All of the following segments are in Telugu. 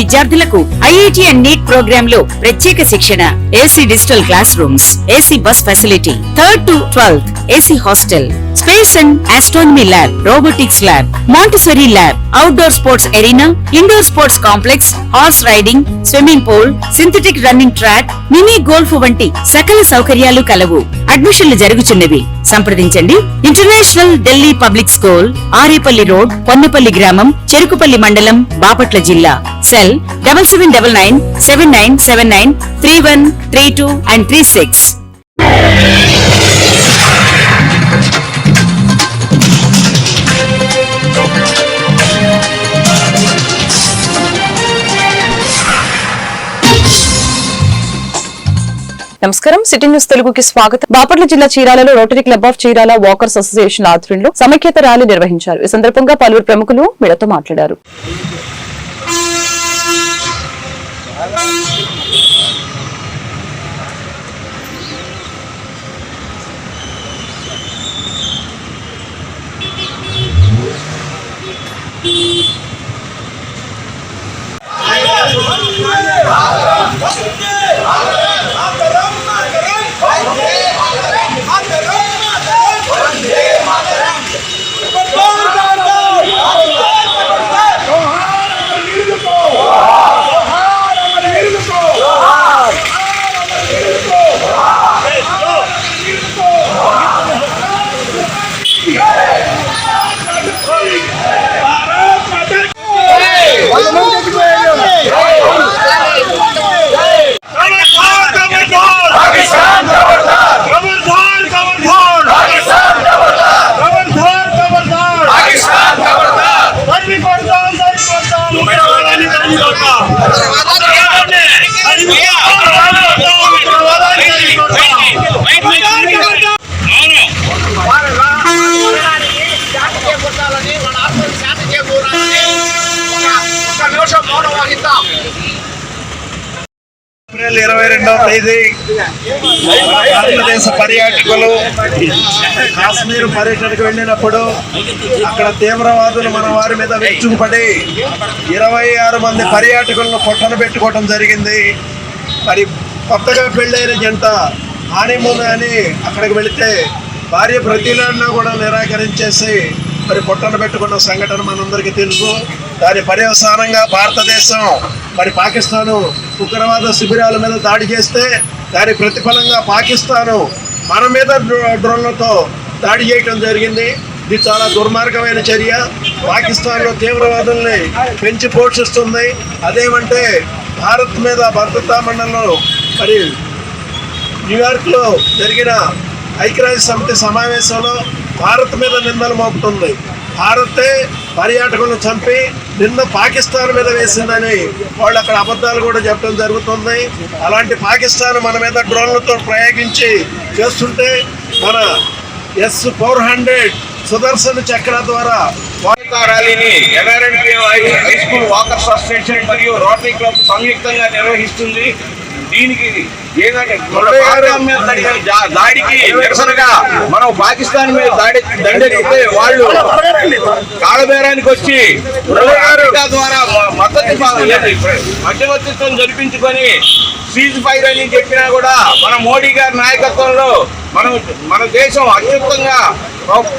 విద్యార్థులకు ఐఐటి అండ్ నీట్ ప్రోగ్రామ్లో ప్రత్యేక శిక్షణ. AC digital classrooms AC bus facility third to twelfth AC hostel space and astronomy lab robotics lab Montessori lab outdoor sports arena indoor sports complex horse riding swimming pool synthetic running track mini golf వంటి సకల సౌకర్యాలు కలవు. అడ్మిషన్లు జరుగుచున్నవి. సంప్రదించండి. International Delhi public school Arepalli road Ponnapalli గ్రామం చెరుకుపల్లి మండలం బాపట్ల జిల్లా. Cell double seven double nine seven nine seven nine three one three two and three six. నమస్కారం. సిటీ న్యూస్ తెలుగుకి స్వాగతం. బాపట్ల జిల్లా చీరాలలో rotary club of Chirala walkers association ఆధ్వర్యంలో సమైక్యత ర్యాలీ నిర్వహించారు. ఈ సందర్భంగా పలువురు ప్రముఖులు మీడతో మాట్లాడారు. Beep. ఏప్రిల్ తేదీ భారతదేశ పర్యాటకులు. కాశ్మీర్ పర్యటనకు వెళ్ళినప్పుడు అక్కడ తీవ్రవాదులు మన వారి మీద వెచ్చుకుపడి ఇరవై ఆరు మంది పర్యాటకులను పొట్టన పెట్టుకోవడం జరిగింది. మరి కొత్తగా పెళ్ళైన జంట హానీమూన్ అని అక్కడికి వెళితే భార్య ప్రతిలాడినా కూడా నిరాకరించేసి మరి పొట్టలు పెట్టుకున్న సంఘటన మనందరికీ తెలుసు. దాని పర్యవసానంగా భారతదేశం మరి పాకిస్తాను ఉగ్రవాద శిబిరాల మీద దాడి చేస్తే దాని ప్రతిఫలంగా పాకిస్తాను మన మీద డ్రో- డ్రోన్లతో దాడి చేయటం జరిగింది. ఇది చాలా దుర్మార్గమైన చర్య. పాకిస్తాన్లో తీవ్రవాదుల్ని పెంచి పోషిస్తుంది. అదేమంటే భారత్ మీద భద్రతా మండలిలో మరి న్యూయార్క్లో జరిగిన ఐక్యరాజ్య సమితి సమావేశంలో భారత్ మీద నిందలు మోపుతుంది భారతే పర్యాటకులను చంపి నిన్న పాకిస్తాన్ మీద వేసిందని వాళ్ళు అక్కడ అబద్ధాలు కూడా చెప్పడం జరుగుతుంది. అలాంటి పాకిస్తాన్ మన మీద డ్రోన్లతో ప్రయోగించి చేస్తుంటే మన S four hundred Sudarshan Chakra ద్వారా ర్యాలీని NRNP high school walkers association మరియు రోటరీ క్లబ్ సంయుక్తంగా నిర్వహిస్తుంది. దీనికి ఏంటంటే దాడికి నిరసనగా మనం పాకిస్తాన్ మీద దాడి దండెత్తితే వాళ్ళు కాళబేరానికి వచ్చి ద్వారా మద్దతు మధ్యవర్తిత్వం జరిపించుకొని సీజ్ ఫైర్ అని చెప్పినా కూడా మన మోడీ గారి నాయకత్వంలో మనం మన దేశం అత్యుత్తంగా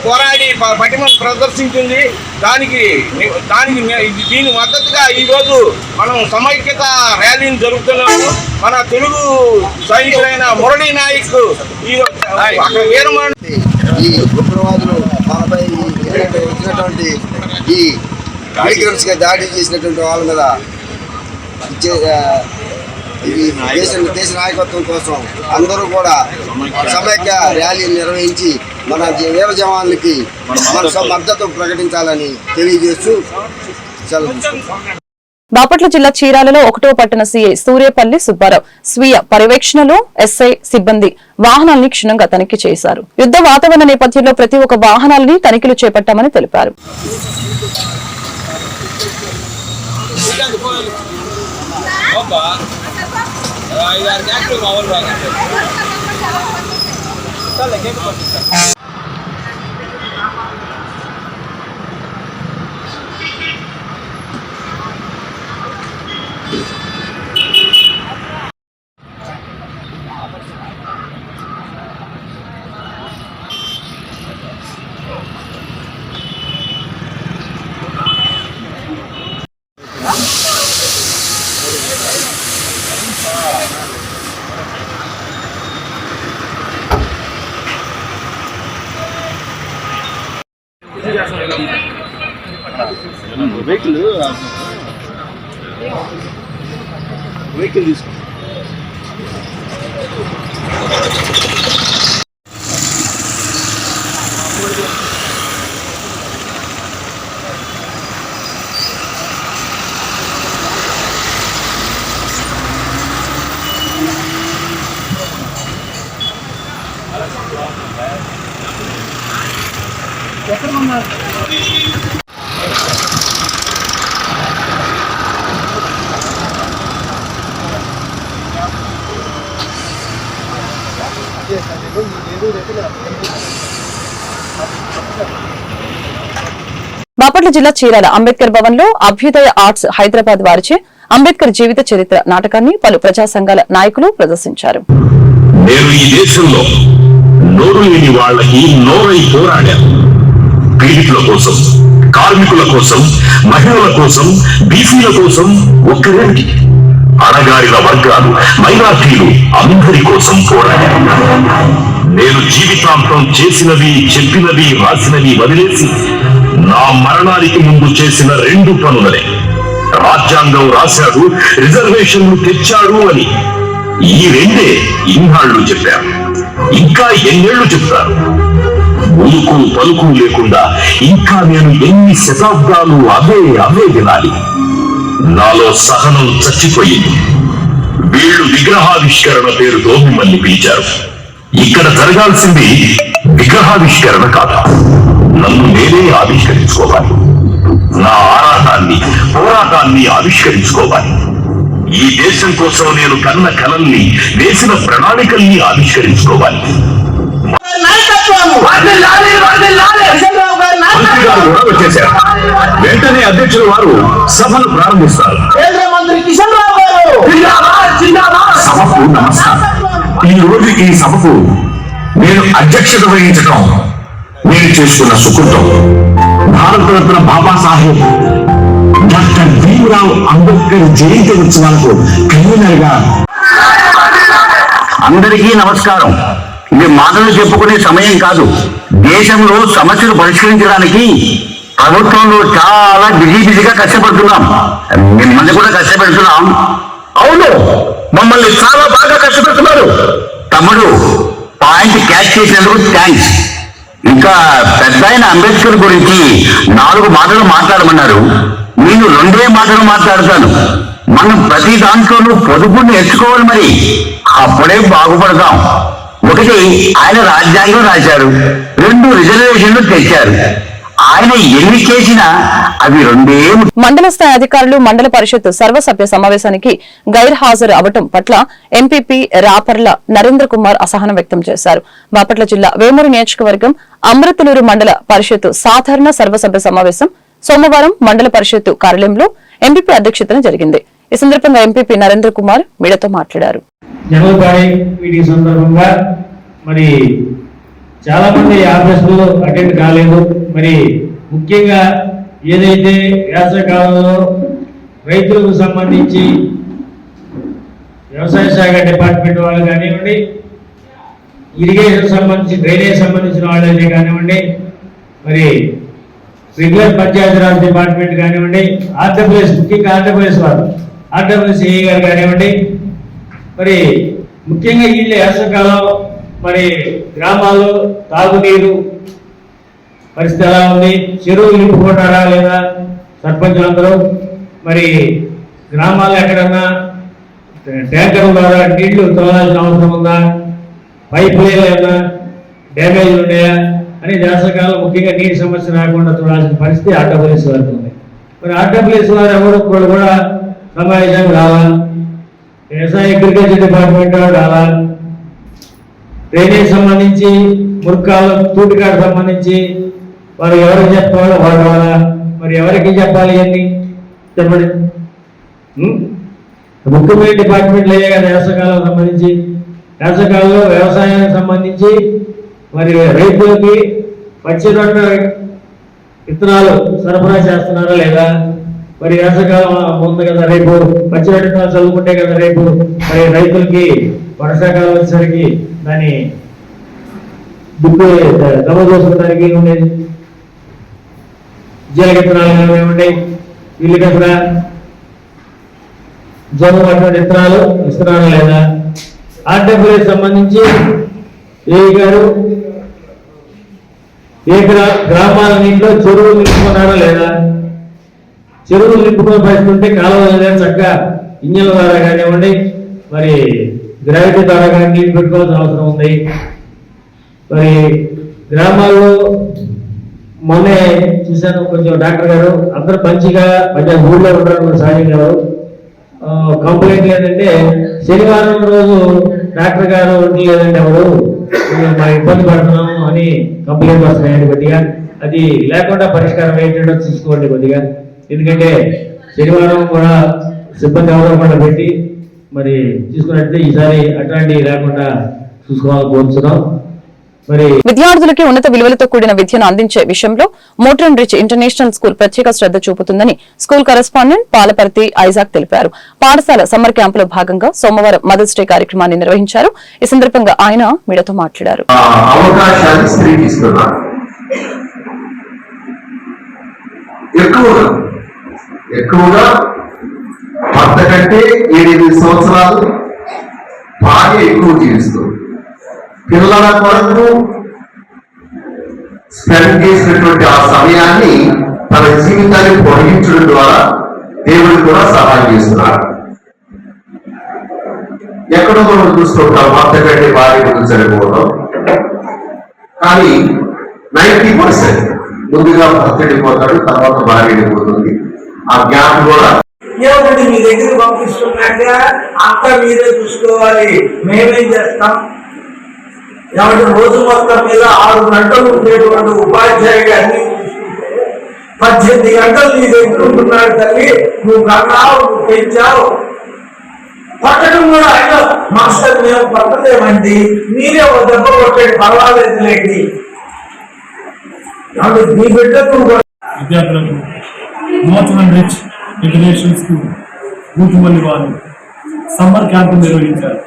పోరాడి పటిమను ప్రదర్శించింది. దానికి దానికి దీని మద్దతుగా ఈ రోజు మనం సమైక్యత ర్యాలీని జరుపుతున్నాము. మన తెలుగు సైనికులైన మురళీ నాయక్ ఈ అక్కడ వీరమరణ ఈ ఉగ్రవాదులు మనపై ఏదైతే వచ్చినటువంటి ఈ గా దాడి చేసినటువంటి వాళ్ళ మీద ఇది దేశ దేశ నాయకత్వం కోసం అందరూ కూడా సమైక్య ర్యాలీ నిర్వహించి మన వీర జవాన్లకి మన మద్దతు ప్రకటించాలని తెలియజేస్తూ సెలవు. బాపట్ల జిల్లా చీరాలలో ఒకటో పట్టణ సీఐ సూర్యపల్లి సుబ్బారావు స్వీయ పర్యవేక్షణలో ఎస్ఐ సిబ్బంది వాహనాల్ని క్షుణ్ణంగా తనిఖీ చేశారు. యుద్ధ వాతావరణ నేపథ్యంలో ప్రతి ఒక్క వాహనాలని తనిఖీలు చేపట్టామని తెలిపారు. ஐயாயிரம் கேட்கும் அவ்வளோ வாங்க சார் கேட்க மாட்டேங்க జిల్లా చీరాల అంబేద్కర్ భవన్లో అభ్యుదయ ఆర్ట్స్ హైదరాబాద్ వారిచే అంబేద్కర్ జీవిత చరిత్ర నాటకాన్ని పలు ప్రజా సంఘాల నాయకులు ప్రదర్శించారు. నేను ఈ దేశంలో నోరు లేని వాళ్ళకి నోరై పోరాడాను. పీడితుల కోసం కార్మికుల కోసం మహిళల కోసం బీసీల కోసం ఒక్కరేమిటి అణగారిన వర్గాలు మైనార్టీలు అందరి కోసం పోరాడాను. నేను జీవితాంతం చేసినవి చెప్పినవి రాసినవి వదిలేసి నా మరణానికి ముందు చేసిన రెండు పనులనే. రాజ్యాంగం రాశాడు రిజర్వేషన్లు తెచ్చాడు అని. ఈ రెండే ఇన్నాళ్ళు చెప్పారు. ఇంకా ఎన్నేళ్ళు చెప్తారు? ఉలుకు పలుకు లేకుండా ఇంకా నేను ఎన్ని శతాబ్దాలు అవే అవే వినాలి. నాలో సహనం చచ్చిపోయింది. వీళ్ళు విగ్రహావిష్కరణ పేరుతో మిమ్మల్ని పిలిచారు. ఇక్కడ జరగాల్సింది విగ్రహావిష్కరణ కాదు? నన్ను నేనే ఆవిష్కరించుకోవాలి. నా ఆరాటాన్ని పోరాటాన్ని ఆవిష్కరించుకోవాలి. ఈ దేశం కోసం నేను కన్న కలల్ని వేసిన ప్రణాళికల్ని ఆవిష్కరించుకోవాలి. వెంటనే అధ్యక్షుల వారు సభను ప్రారంభిస్తారు. సభకు నమస్కారం. ఈ రోజు ఈ సభకు నేను అధ్యక్షత వహించడం నేను చేసుకున్న సుకృతం. భారతరత్న బాబాసాహెబ్ డాక్టర్ భీమరావు అంబేద్కర్ జయంతి ఉత్సవాలకు కన్వీనర్గా అందరికీ నమస్కారం. ఇది మాటలు చెప్పుకునే సమయం కాదు. దేశంలో సమస్యలు పరిష్కరించడానికి ప్రభుత్వంలో చాలా బిజీ బిజీగా కష్టపడుతున్నాం. మిమ్మల్ని కూడా కష్టపెడుతున్నాం. అవును మమ్మల్ని చాలా బాగా కష్టపెడుతున్నారు. తమ్ముడు పాయింట్ క్యాచ్ చేసినందుకు థ్యాంక్స్ ఇంకా పెద్ద ఆయన అంబేద్కర్ గురించి నాలుగు మాటలు మాట్లాడమన్నారు. నేను రెండే మాటలు మాట్లాడతాను. మనం ప్రతి దాంట్లోనూ పొదుపు నేర్చుకోవాలి మరి. అప్పుడే బాగుపడతాం. ఒకటి ఆయన రాజ్యాంగం రాశారు. రెండు రిజర్వేషన్లు తెచ్చారు. ఆయన ఎన్ని చేసినా అవి రెండే మండల స్థాయి అధికారులు మండల పరిషత్ సర్వసభ్య సమావేశానికి గైర్ హాజరు అవటం పట్ల ఎంపీపీ రాపర్ల నరేంద్ర కుమార్ అసహనం వ్యక్తం చేశారు. బాపట్ల జిల్లా వేమూరు నియోజకవర్గం అమృతలూరు మండల పరిషత్ సాధారణ సర్వసభ్య సమావేశం సోమవారం మండల పరిషత్ కార్యాలయంలో ఎంపీపీ అధ్యక్షతన జరిగింది. ఈ సందర్భంగా ఎంపీపీ నరేంద్ర కుమార్ మీడియాతో మాట్లాడారు. మరి చాలా మంది ఆఫీసులు అటెండ్ కాలేదు. మరి ముఖ్యంగా ఏదైతే వేసవికాలంలో రైతులకు సంబంధించి వ్యవసాయ శాఖ డిపార్ట్మెంట్ వాళ్ళు కానివ్వండి ఇరిగేషన్ సంబంధించి డ్రైనేజ్ సంబంధించిన వాళ్ళైతే కానివ్వండి మరి రెగ్యులర్ పంచాయతీరాజ్ డిపార్ట్మెంట్ కానివ్వండి ఆంధ్రప్రదేశ్ ముఖ్యంగా ఆంధ్రప్రదేశ్ వాళ్ళు ఆంధ్రప్రదేశ్ ఏఈ గారు కానివ్వండి మరి ముఖ్యంగా వీళ్ళు వేసవికాలం మరి గ్రామాల్లో తాగునీరు పరిస్థితి ఎలా ఉంది? చెరువు నింపుకుంటారా లేదా? సర్పంచులందరూ మరి గ్రామాల్లో ఎక్కడన్నా ట్యాంకర్ ద్వారా నీళ్ళు తోలాల్సిన అవసరం ఉందా? పైపులు ఏమైనా డ్యామేజ్ ఉన్నాయా? అని వేసవకాలం ముఖ్యంగా నీటి సమస్య రాకుండా చూడాల్సిన పరిస్థితి ఆర్డబ్ల్యూఎస్ వారికి ఉంది. మరి ఆర్డబ్ల్యూఎస్ వారు ఎవరు? కూడా కూడా సమావేశానికి రావాలి? వ్యవసాయ అగ్రికల్చర్ డిపార్ట్మెంట్ వాడు రావాలి? డ్రైనేజ్ సంబంధించి మురుకాలు తూటికాడు సంబంధించి వారు ఎవరికి చెప్పాలో వాడు వాళ్ళ మరి ఎవరికి చెప్పాలి అని చెప్పండి. ముఖ్యమైన డిపార్ట్మెంట్లు అయ్యే కదా వ్యవసాయకాలం సంబంధించి. వ్యవసాయకాలంలో వ్యవసాయానికి సంబంధించి మరి రైతులకి పచ్చి రొట్టె విత్తనాలు సరఫరా చేస్తున్నారా లేదా? మరి వేసవకాలం ఉంది కదా రేపు పచ్చిరొట్ట విత్తనాలు చదువుకుంటే కదా రేపు మరి రైతులకి వర్షాకాలం వచ్చేసరికి దాని దుక్కు దమ చేసుకోవడానికి ఉండేది? జీలకెత్తనాలు ఏముండే ఇల్లు కదా జొన్న అటువంటి విత్తనాలు ఇస్తున్నాను లేదా? ఆర్డబ్ల్యూ సంబంధించి ఏ గారు ఏ గ్రా గ్రామాల నీటిలో చెరువులు నింపుకున్నారా లేదా? చెరువులు నింపుకొని పరిస్థితుంటే కాలువలు లేదా చక్కగా ఇంజన్ల ద్వారా కానివ్వండి మరి గ్రావిటీ ద్వారా కానీ పెట్టుకోవాల్సిన అవసరం ఉంది. మరి గ్రామాల్లో మొన్నే చూశాను కొంచెం డాక్టర్ గారు అందరు మంచిగా మంచిగా ఊళ్ళో ఉండడం కూడా గారు కంప్లైంట్ ఏంటంటే శనివారం రోజు డాక్టర్ గారు ఒంటి లేదంటే ఎవరు మా ఇబ్బంది పడుతున్నాము అని కంప్లైంట్ వస్తున్నాయండి కొద్దిగా. అది లేకుండా పరిష్కారం ఏంటంటే చూసుకోండి కొద్దిగా. ఎందుకంటే శనివారం కూడా సిబ్బంది ఎవరో కూడా పెట్టి మరి చూసుకున్నట్లయితే ఈసారి అట్లాంటివి లేకుండా చూసుకోవాలని కోరుతున్నాం మరి విద్యార్థులకి ఉన్నత విలువలతో కూడిన విద్యను అందించే విషయంలో మోటరన్ రిచ్ ఇంటర్నేషనల్ స్కూల్ ప్రత్యేక శ్రద్ధ చూపుతుందని స్కూల్ కరెస్పాండెంట్ పాలపర్తి ఐజాక్ తెలిపారు. పాఠశాల సమ్మర్ క్యాంపులో భాగంగా సోమవారం మదర్స్ డే కార్యక్రమాన్ని నిర్వహించారు. ఈ సందర్భంగా ఆయన మీడియాతో మాట్లాడారు. ఎక్కువగా కంటే ఏడెనిమిది సంవత్సరాలు బాగా ఎక్కువ జీవిస్తుంది. పిల్లల కొరకు స్పెండ్ చేసినటువంటి ఆ సమయాన్ని తన జీవితాన్ని పొడిగించడం ద్వారా దేవుడు కూడా సహాయం చేస్తున్నాడు ఎక్కడో మనం చూస్తుంటాం భర్త కంటే భార్య ముందు చనిపోవడం. కానీ నైన్టీ పర్సెంట్ ముందుగా భర్త వెళ్ళిపోతాడు తర్వాత భార్య వెళ్ళిపోతుంది. ఆ గ్యాప్ కూడా ఏమిటి మీ దగ్గర పంపిస్తున్నాక అంతా మీరే చూసుకోవాలి. మేమేం చేస్తాం? కాబట్టి రోజు మొత్తం మీద ఆరు గంటలు ఉండేటువంటి ఉపాధ్యాయుడు అన్ని పద్దెనిమిది గంటలు నీ దగ్గర ఉంటున్నాడు తల్లి. నువ్వు కన్నావు నువ్వు పెంచావు. పట్టడం కూడా ఆయన మాస్టర్ మేము పట్టలేమండి. మీరే ఒక దెబ్బ కొట్టండి పర్వాలేదులేండి. ఏమంటే నీ బిడ్డ నువ్వు విద్యార్థులకు నూతన ఫెడరేషన్స్కు బూతుమల్లి వారు సమ్మర్ క్యాంపు నిర్వహించారు.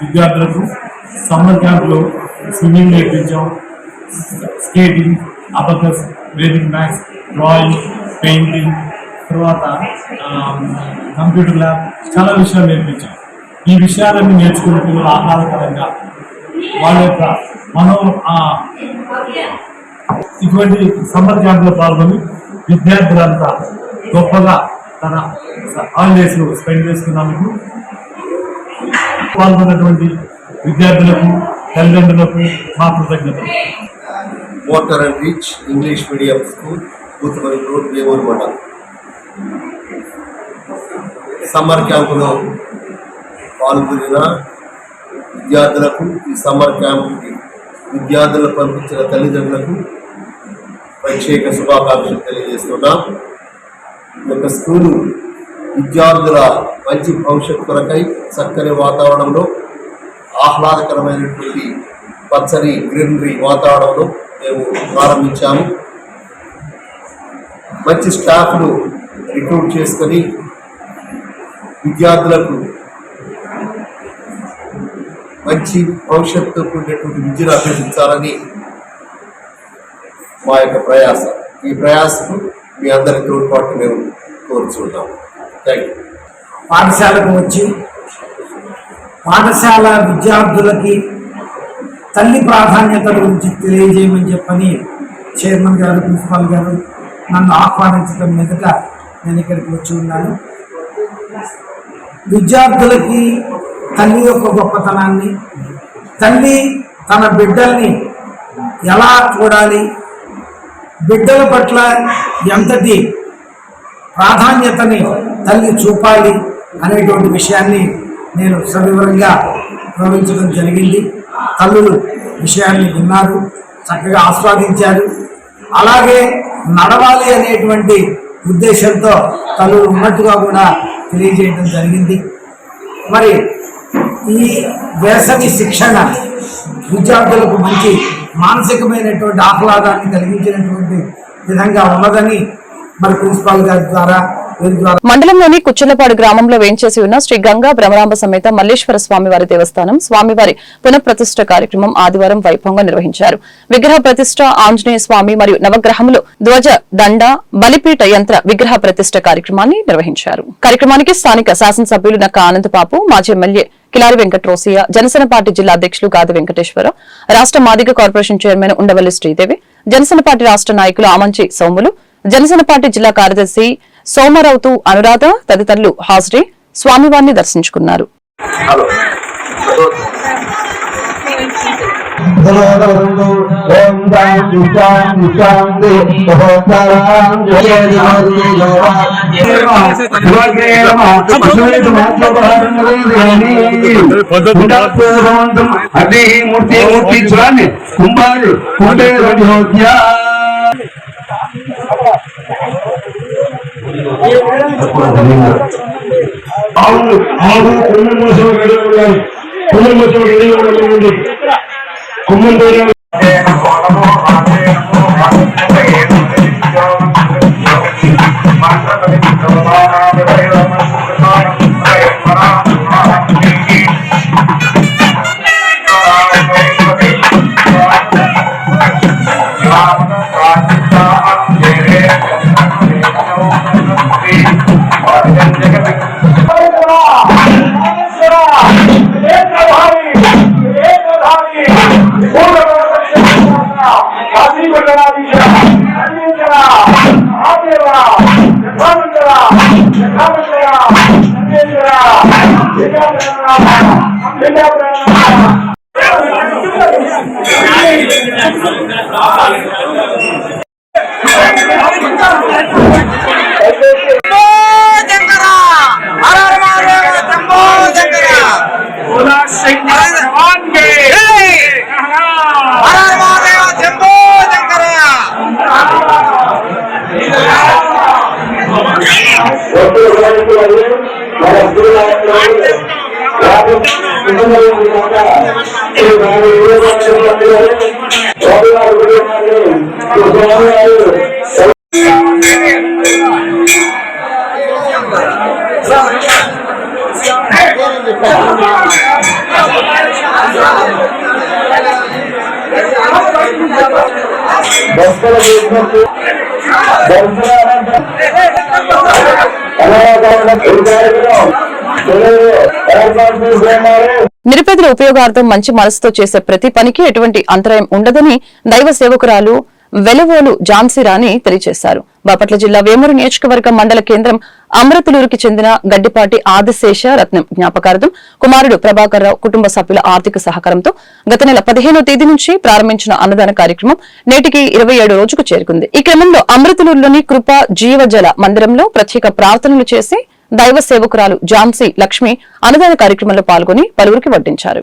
విద్యార్థులకు సమ్మర్ క్యాంప్లో swimming నేర్పించాం. Skating abacus Vedic maths drawing painting తర్వాత కంప్యూటర్ ల్యాబ్ చాలా విషయాలు నేర్పించాం. ఈ విషయాలన్నీ నేర్చుకున్న పిల్లలు ఆహ్లాదకరంగా వాళ్ళ యొక్క మనో ఇటువంటి సమ్మర్ క్యాంప్లో పాల్గొని విద్యార్థులంతా గొప్పగా తన హాలిడేస్ స్పెండ్ చేసుకున్నందుకు పాల్గొన్నటువంటి విద్యార్థులకు తల్లిదండ్రులకు మా కృతజ్ఞతలు. Water and reach English medium school Kuthumari road Vevuru మండలం. సమ్మర్ క్యాంపులో పాల్గొనిన విద్యార్థులకు ఈ సమ్మర్ క్యాంపుకి విద్యార్థులకు పంపించిన తల్లిదండ్రులకు ప్రత్యేక శుభాకాంక్షలు తెలియజేస్తున్నాం. యొక్క స్కూలు విద్యార్థుల మంచి భవిష్యత్తు కొరకై చక్కని వాతావరణంలో ఆహ్లాదకరమైనటువంటి పచ్చని గ్రీనరీ వాతావరణంలో మేము ప్రారంభించాము. మంచి స్టాఫ్ను రిక్రూట్ చేసుకొని విద్యార్థులకు మంచి భవిష్యత్తు ఉండేటువంటి విద్యను అభ్యసించాలని మా యొక్క ప్రయాస ఈ ప్రయాసకు మీ అందరి తోడ్పాటు మేము కోరుచున్నాం థ్యాంక్ యూ పాఠశాలకు వచ్చి పాఠశాల విద్యార్థులకి తల్లి ప్రాధాన్యత గురించి తెలియజేయమని చెప్పని చైర్మన్ గారు ప్రిన్సిపాల్ గారు నన్ను ఆహ్వానించడం మీదట నేను ఇక్కడికి వచ్చి ఉన్నాను. విద్యార్థులకి తల్లి యొక్క గొప్పతనాన్ని తల్లి తన బిడ్డల్ని ఎలా చూడాలి బిడ్డల పట్ల ఎంతటి ప్రాధాన్యతని తల్లి చూపాలి అనేటువంటి విషయాన్ని నేను సవివరంగా వివరించడం జరిగింది. తల్లులు విషయాన్ని విన్నారు చక్కగా ఆస్వాదించారు. అలాగే నడవాలి అనేటువంటి ఉద్దేశంతో తల్లులు ఉన్నట్టుగా కూడా తెలియజేయడం జరిగింది. మరి ఈ వేసవి శిక్షణ విద్యార్థులకు మంచి మానసికమైనటువంటి ఆహ్లాదాన్ని కలిగించినటువంటి విధంగా ఉన్నదని మరి ప్రిన్సిపాల్ గారి ద్వారా మండలంలోని కుచ్చలపాడు గ్రామంలో వేంచేసి ఉన్న శ్రీ గంగా భ్రమరాంబ సమేత మల్లేశ్వర స్వామివారి దేవస్థానం స్వామివారి పునఃప్రతిష్ఠ కార్యక్రమం ఆదివారం వైభవంగా నిర్వహించారు. విగ్రహ ప్రతిష్ఠ ఆంజనేయ స్వామి మరియు నవగ్రహములు ధ్వజ దండ బలిపీఠ యంత్ర విగ్రహ ప్రతిష్ఠ కార్యక్రమాన్ని నిర్వహించారు. కార్యక్రమానికి స్థానిక శాసనసభ్యులు నక్క ఆనందబాబు మాజీ ఎమ్మెల్యే కిలారి వెంకట రోసయ్య జనసేన పార్టీ జిల్లా అధ్యక్షులు గాది వెంకటేశ్వరరావు రాష్ట్ర Madiga corporation chairman Undavalli Sridevi Janasena party రాష్ట్ర నాయకులు ఆమంచి సోములు జనసేన పార్టీ జిల్లా కార్యదర్శి సోమరావుతు అనురాధ తదితరులు హాజరై స్వామివారిని దర్శించుకున్నారు. అదే మూర్తి మూర్తి చూడండి కుంభారు అవును అవును కుమ్మం మోసం ¿Cómo Thank you. దర్శన చేసినట్టు. నిరుపేదల ఉపయోగార్థం మంచి మనసుతో చేసే ప్రతి పనికి ఎటువంటి అంతరాయం ఉండదని దైవ సేవకురాలు వెలవోలు ఝాన్సీ రాణి తెలియజేశారు. బాపట్ల జిల్లా వేమూరు నియోజకవర్గం మండల కేంద్రం అమృతలూరుకి చెందిన గడ్డిపాటి ఆదిశేష రత్నం జ్ఞాపకార్థం కుమారుడు ప్రభాకర్ రావు కుటుంబ సభ్యుల ఆర్థిక సహకారంతో గత నెల పదిహేనో తేదీ నుంచి ప్రారంభించిన అన్నదాన కార్యక్రమం నేటికి ఇరవై ఏడు రోజుకు చేరుకుంది. ఈ క్రమంలో అమృతలూరులోని కృప జీవజల మందిరంలో ప్రత్యేక ప్రార్థనలు చేసి దైవ సేవకురాలు ఝాన్సీ లక్ష్మి అన్నదాన కార్యక్రమంలో పాల్గొని పలువురికి వడ్డించారు.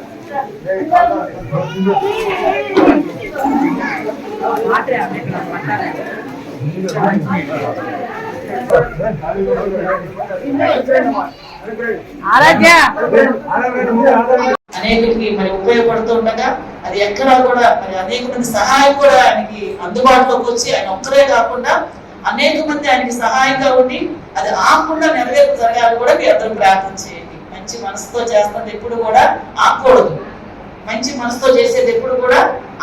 అనేకులకి మరి ఉపయోగపడుతూ ఉండగా అది ఎక్కడా కూడా మరి అనేక మంది సహాయం కూడా ఆయనకి అందుబాటులోకి వచ్చి ఆయన ఒక్కరే కాకుండా అనేక మంది ఆయనకి సహాయంగా ఉండి అది ఆకుండా నెరవేర్పు జరగాలి కూడా మీ అందరూ ప్రార్థన చేయండి. మంచి మనసుతో చేస్తుంది ఎప్పుడు కూడా ఆకూడదు మంచి మనసుతో చేసేది ఎప్పుడు కూడా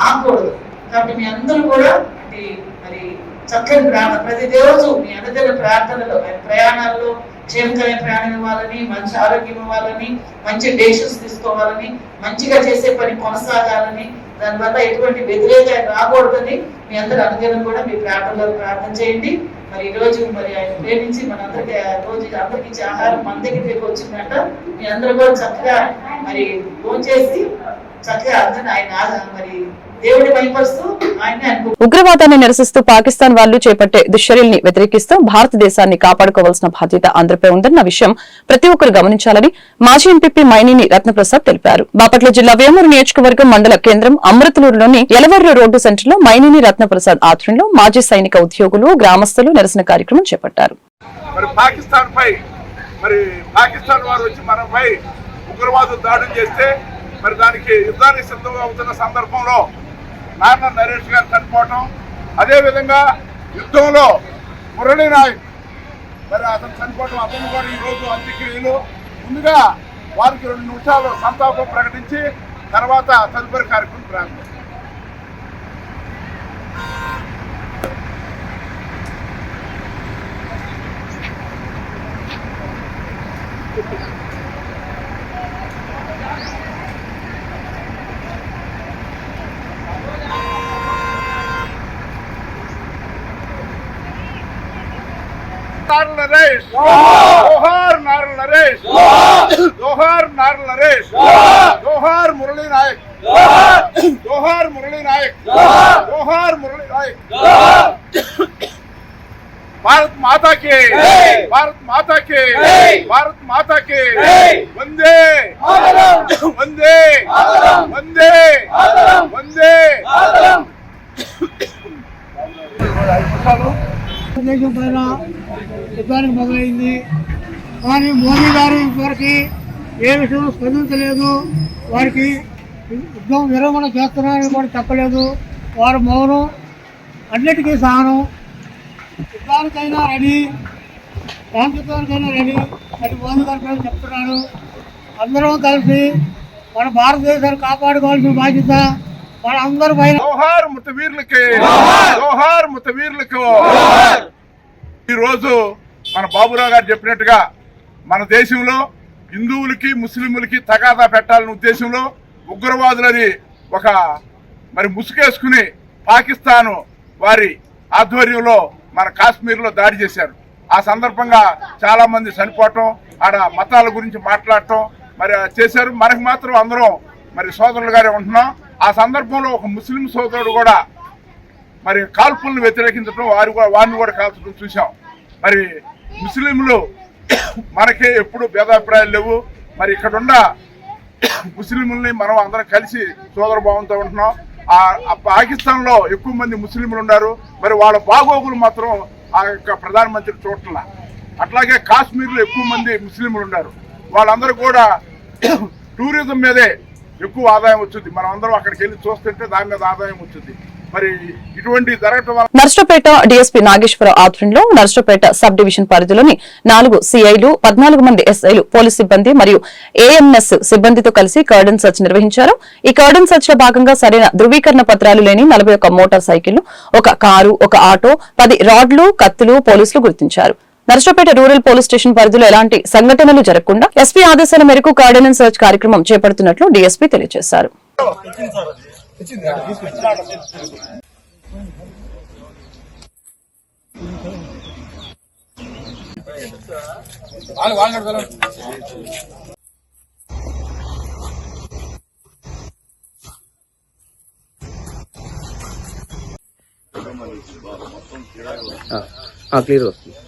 ఆకూడదు కాబట్టి మీ అందరూ కూడా అంటే మరి చక్కని ప్రార్థన ప్రతి రోజు మీ అనుదిన ప్రార్థనలో మరి ప్రయాణాల్లో క్షేమకరమైన ప్రయాణం ఇవ్వాలని మంచి ఆరోగ్యం ఇవ్వాలని మంచి డేషన్స్ తీసుకోవాలని మంచిగా చేసే పని కొనసాగాలని దానివల్ల ఎటువంటి వ్యతిరేక రాకూడదని మీ అందరు అనుదినం కూడా మీ ప్రార్థనలో ప్రార్థన చేయండి. మరి ఈ రోజు మరి ఆయన ప్రేమించి మనందరికి రోజు అందరికి ఇచ్చే ఆహారం మన దగ్గరికి వచ్చిందంట. మీ అందరూ కూడా చక్కగా మరి ఫోన్ చేసి చక్కగా అందరిని ఆయన ఆ- మరి దేవుడి భయపరుస్తూ ఆయన్ని అనుకో ఉగ్రవాదాన్ని నిరసిస్తూ పాకిస్తాన్ వాళ్ళు చేపట్టే దుశ్చర్యల్ని వ్యతిరేకిస్తూ భారతదేశాన్ని కాపాడుకోవాల్సిన బాధ్యత అందరిపై ఉందన్న విషయం ప్రతి ఒక్కరు గమనించాలని మాజీ ఎంపీ మైనిని రత్నప్రసాద్ తెలిపారు. బాపట్ల జిల్లా వేమూరు నియోజకవర్గం మండల కేంద్రం అమృతలూరులోని ఎలవర్రు రోడ్డు సెంటర్లో మైనిని రత్నప్రసాద్ ఆధ్వర్యంలో మాజీ సైనిక ఉద్యోగులు గ్రామస్తులు నిరసన కార్యక్రమం చేపట్టారు. మరి పాకిస్తాన్ పై మరి పాకిస్తాన్ వారు వచ్చి మనపై ఉగ్రవాదులు దాడులు చేస్తే మరి దానికి యుద్ధానికి సిద్ధంగా అవుతున్న సందర్భంలో నాన్న నరేష్ గారు చనిపోవటం అదేవిధంగా యుద్ధంలో మురళీ నాయక్ మరి అతను చనిపోవటం అతను కూడా ఈ రోజు అంత్యక్రియలు. ముందుగా వారికి రెండు నిమిషాలు సంతాపం ప్రకటించి తర్వాత తదుపరి కార్యక్రమం ప్రారంభం. నార్ల నరేష్ జోహార్ నార్ల నరేష్ జోహార్ నార్ల నరేష్ జోహార్ మురళీ నాయక్ జోహార్ మురళీ నాయక్ జోహార్ మురళీ నాయక్ భారత్ మాతా కే భారత్ మాతా కే భారత్ మాతా కే వందే వందే వందే వందే దేశం పైన యుద్ధానికి మొదలైంది. కానీ మోదీ గారు ఇంతవరకు ఏ విషయం స్పందించలేదు. వారికి యుద్ధం విరమణ చేస్తున్నారని కూడా చెప్పలేదు. వారు మౌనం అన్నిటికీ సహనం. యుద్ధానికైనా రెడీ శాంతిత్వానికైనా రెడీ అని మోదీ గారి పేరు చెప్తున్నాడు అందరం కలిసి మన భారతదేశాన్ని కాపాడుకోవాల్సిన బాధ్యత మన అందరి పైన జోహార్ ముతవీర్లకి జోహార్! ముతవీర్లకు ఈ రోజు మన బాబురావు గారు చెప్పినట్టుగా మన దేశంలో హిందువులకి ముస్లింలకి తగాదా పెట్టాలనే ఉద్దేశంలో ఉగ్రవాదులని ఒక మరి ముసుగేసుకుని పాకిస్తాను వారి ఆధ్వర్యంలో మన కాశ్మీర్లో దాడి చేశారు. ఆ సందర్భంగా చాలా మంది చనిపోవటం ఆడ మతాల గురించి మాట్లాడటం మరి చేశారు. మనకు మాత్రం అందరం మరి సోదరులుగానే ఉంటున్నాం. ఆ సందర్భంలో ఒక ముస్లిం సోదరుడు కూడా మరి కాల్పులను వ్యతిరేకించడం వారు కూడా వారిని కూడా కాల్చడం చూసాం మరి ముస్లింలు మనకే ఎప్పుడు భేదాభిప్రాయాలు లేవు. మరి ఇక్కడున్న ముస్లింలని మనం అందరం కలిసి సోదర భావంతో ఉంటున్నాం. ఆ పాకిస్తాన్లో ఎక్కువ మంది ముస్లింలు ఉన్నారు. మరి వాళ్ళ బాగోగులు మాత్రం ఆ యొక్క ప్రధానమంత్రి చూడట్లా. అట్లాగే కాశ్మీర్లో ఎక్కువ మంది ముస్లింలు ఉన్నారు. వాళ్ళందరూ కూడా టూరిజం మీదే ఎక్కువ ఆదాయం వచ్చింది. మనం అందరం అక్కడికి వెళ్ళి చూస్తుంటే దాని మీద ఆదాయం వచ్చింది. మరి ఇటువంటి నర్సపేట డిఎస్పీ నాగేశ్వర ఆధ్వర్యంలో నర్సపేట సబ్ డివిజన్ పరిధిలోని నాలుగు సిఐలు పద్నాలుగు మంది ఎస్ఐలు పోలీస్ సిబ్బంది మరియు ఏఎంఎస్ సిబ్బందితో కలిసి కర్డన్ సర్చ్ నిర్వహించారు. ఈ కర్డన్ సర్చ్లో భాగంగా సరైన ధృవీకరణ పత్రాలు లేని నలభై ఒక్క మోటార్ సైకిళ్ళు ఒక కారు ఒక ఆటో పది రాడ్లు కత్తులు పోలీసులు గుర్తించారు. నర్సపేట రూరల్ పోలీస్ స్టేషన్ పరిధిలో ఎలాంటి సంఘటనలు జరగకుండా ఎస్పీ ఆదేశాల మేరకు కార్డినెన్స్ సర్చ్ కార్యక్రమం చేపడుతున్నట్లు డీఎస్పీ తెలియజేశారు. క్లియర్ వస్తుంది.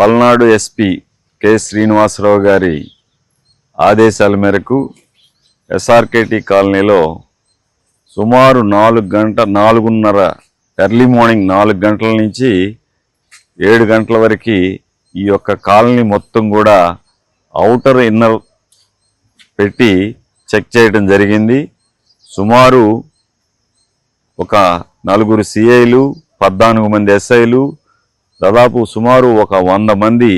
పల్నాడు ఎస్పీ కె శ్రీనివాసరావు గారి ఆదేశాల మేరకు ఎస్ఆర్కేటీ కాలనీలో సుమారు నాలుగు గంట నాలుగున్నర ఎర్లీ మార్నింగ్ నాలుగు గంటల నుంచి ఏడు గంటల వరకు ఈ యొక్క కాలనీ మొత్తం కూడా అవుటర్ ఇన్నర్ పెట్టి చెక్ చేయడం జరిగింది. సుమారు ఒక నలుగురు సిఐలు పద్నాలుగు మంది ఎస్ఐలు దాదాపు సుమారు ఒక వంద మంది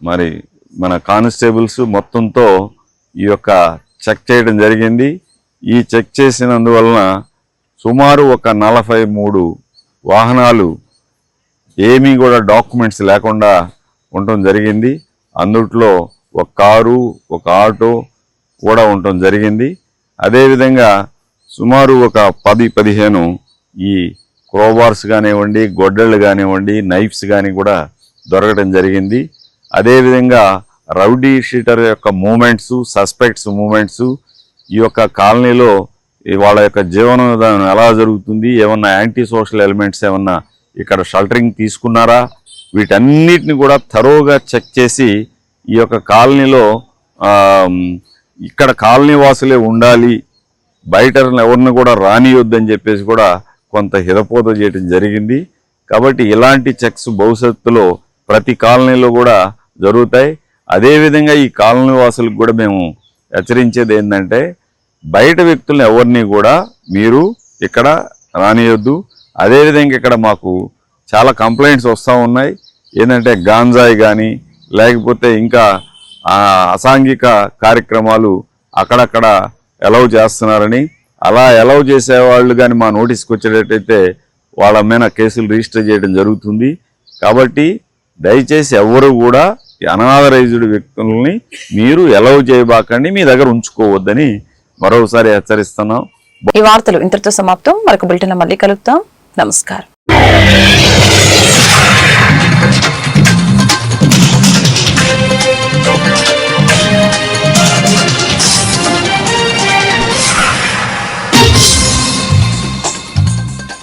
మరి మన కానిస్టేబుల్స్ మొత్తంతో ఈ యొక్క చెక్ చేయడం జరిగింది. ఈ చెక్ చేసినందువలన సుమారు ఒక నలభై మూడు వాహనాలు ఏమీ కూడా డాక్యుమెంట్స్ లేకుండా ఉండటం జరిగింది. అందుట్లో ఒక కారు ఒక ఆటో కూడా ఉండటం జరిగింది. అదేవిధంగా సుమారు ఒక పది పదిహేను ఈ క్రోబార్స్ కానివ్వండి గొడ్డళ్ళు కానివ్వండి నైఫ్స్ కానీ కూడా దొరకడం జరిగింది. అదేవిధంగా రౌడీ షీటర్ యొక్క మూమెంట్స్ సస్పెక్ట్స్ మూమెంట్స్ ఈ యొక్క కాలనీలో వాళ్ళ యొక్క జీవన విధానం ఎలా జరుగుతుంది ఏమన్నా యాంటీ సోషల్ ఎలిమెంట్స్ ఏమన్నా ఇక్కడ షల్టరింగ్ తీసుకున్నారా? వీటన్నిటిని కూడా తరోగా చెక్ చేసి ఈ యొక్క కాలనీలో ఇక్కడ కాలనీ వాసులే ఉండాలి బయట ఎవరిని కూడా రానియొద్దని చెప్పేసి కూడా కొంత హితపోత చేయడం జరిగింది. కాబట్టి ఇలాంటి చెక్స్ భవిష్యత్తులో ప్రతి కాలనీలో కూడా జరుగుతాయి. అదేవిధంగా ఈ కాలనీ వాసులకు కూడా మేము హెచ్చరించేది ఏంటంటే బయట వ్యక్తులను ఎవరిని కూడా మీరు ఇక్కడ రానియొద్దు. అదేవిధంగా ఇక్కడ మాకు చాలా కంప్లైంట్స్ వస్తూ ఉన్నాయి. ఏంటంటే గాంజాయి కానీ లేకపోతే ఇంకా అసాంఘిక కార్యక్రమాలు అక్కడక్కడ అలౌ చేస్తున్నారని అలా ఎలవ్ చేసేవాళ్ళు కానీ మా నోటీస్కి వచ్చేటట్టయితే వాళ్ళ మీద కేసులు రిజిస్టర్ చేయడం జరుగుతుంది. కాబట్టి దయచేసి ఎవరు కూడా అనాథరైజ్డ్ వ్యక్తుల్ని మీరు ఎలవ్ చేయబాకండి మీ దగ్గర ఉంచుకోవద్దని మరోసారి హెచ్చరిస్తున్నాం. ఈ వార్తలు ఇంతటితో సమాప్తం. మరొక బులెటిన్ మళ్ళీ కలుపుతాం నమస్కారం.